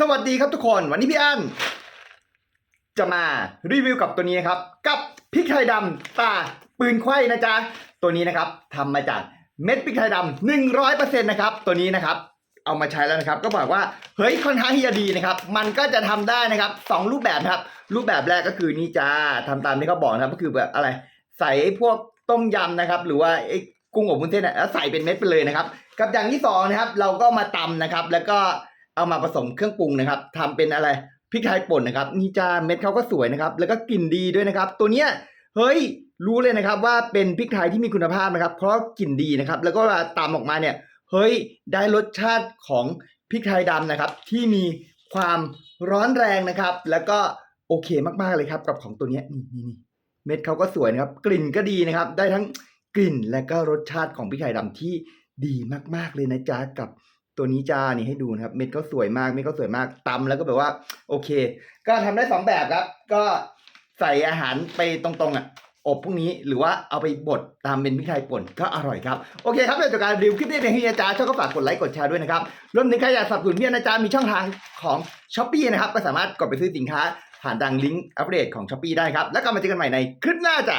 สวัสดีครับทุกคน วันนี้พี่อันจะมารีวิวกับตัวนี้ครับ กับพริกไทยดำตาปืนไข่นะจ๊ะ ตัวนี้นะครับทำมาจากเม็ดพริกไทยดำหนึ่งร้อยเปอร์เซ็นต์นะครับ ตัวนี้นะครับ เอามาใช้แล้วนะครับ ก็บอกว่าเฮ้ยค่อนข้างที่จะดีนะครับ มันก็จะทำได้นะครับสองรูปแบบนะครับ รูปแบบแรกก็คือนี่จ้าทำตามที่เขาบอกนะครับก็คือแบบอะไร ใส่พวกต้มยำนะครับ หรือว่าไอ้กุ้งอบวุ้นเส้นน่ะแล้วใส่เป็นเม็ดไปเลยนะครับ กับอย่างที่สองนะครับ เราก็มาตำนะครับ แล้วก็ เอามาผสมเครื่องปรุงนะครับทำเป็นอะไรพริกไทยป่นนะครับนี่จ้าเม็ดเขาก็สวยนะครับ แล้วก็กลิ่นดีด้วยนะครับ ตัวเนี้ยเฮ้ยรู้เลยนะครับว่าเป็นพริกไทยที่มีคุณภาพนะครับ เพราะกลิ่นดีนะครับ แล้วก็เวลาตำออกมาเนี่ยเฮ้ยได้รสชาติของพริกไทยดำนะครับ ที่มีความร้อนแรงนะครับ แล้วก็โอเคมากๆเลยครับ กับของตัวเนี้ยนี่นี่นี่เม็ดเขาก็สวยนะครับ กลิ่นก็ดีนะครับ ได้ทั้งกลิ่นและก็รสชาติของพริกไทยดำที่ดีมากๆเลยนะจ๊ะกับ ตัวนี้จ้านี่ให้ดูนะครับ เม็ดเขาสวยมากเม็ดเขาสวยมากตำแล้วก็แบบว่า โอเค ก็ทำได้สองแบบครับ ก็ใส่อาหารไปตรงๆอะอบพวกนี้หรือว่าเอาไปบดตามเป็นพริกไทยป่นก็อร่อยครับ โอเคครับเดี๋ยวจากการรีวิวคลิปนี้เพียงเท่านี้นะจ๊ะชอบก็ฝากกดไลค์กดแชร์ด้วยนะครับรวมถึงใครอยากสนับสนุนพี่นะจ๊ะมีช่องทางของช้อปปีนะครับก็สามารถกดไปซื้อสินค้าผ่านทางลิงก์อัปเดตของช้อปปีได้ครับแล้วก็มาเจอกันใหม่ในคลิปหน้าจ้ะ